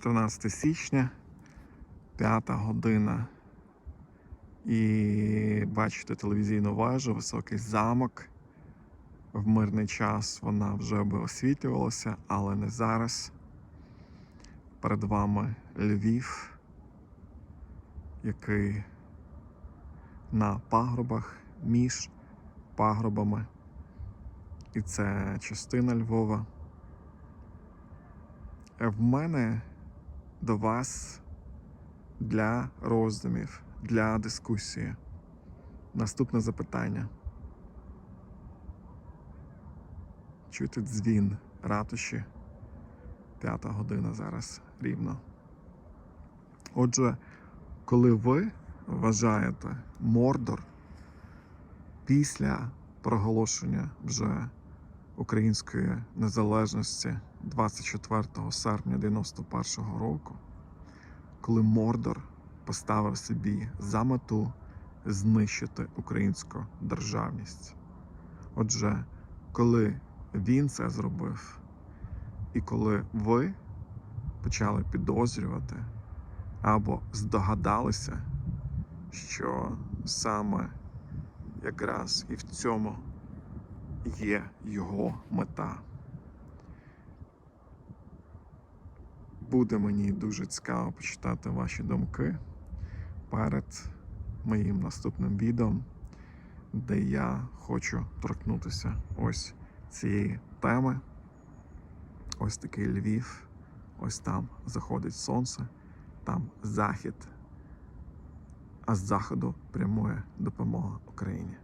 14 січня, 5 година. І бачите телевізійну вежу, високий замок. В мирний час вона вже би освітлювалася, але не зараз. Перед вами Львів, який на пагорбах між пагорбами. І це частина Львова. Е, В мене до вас для роздумів, для дискусії. Наступне запитання. Чути дзвін ратуші. П'ята година зараз рівно. Отже, коли ви вважаєте Мордор після проголошення вже української незалежності 24 серпня 91 року, коли Мордор поставив собі за мету знищити українську державність. Отже, коли він це зробив, і коли ви почали підозрювати або здогадалися, що саме якраз і в цьому є його мета. Буде мені дуже цікаво почитати ваші думки перед моїм наступним відео, де я хочу торкнутися ось цієї теми. Ось такий Львів, ось там заходить сонце, там захід, а з заходу прямує допомога Україні.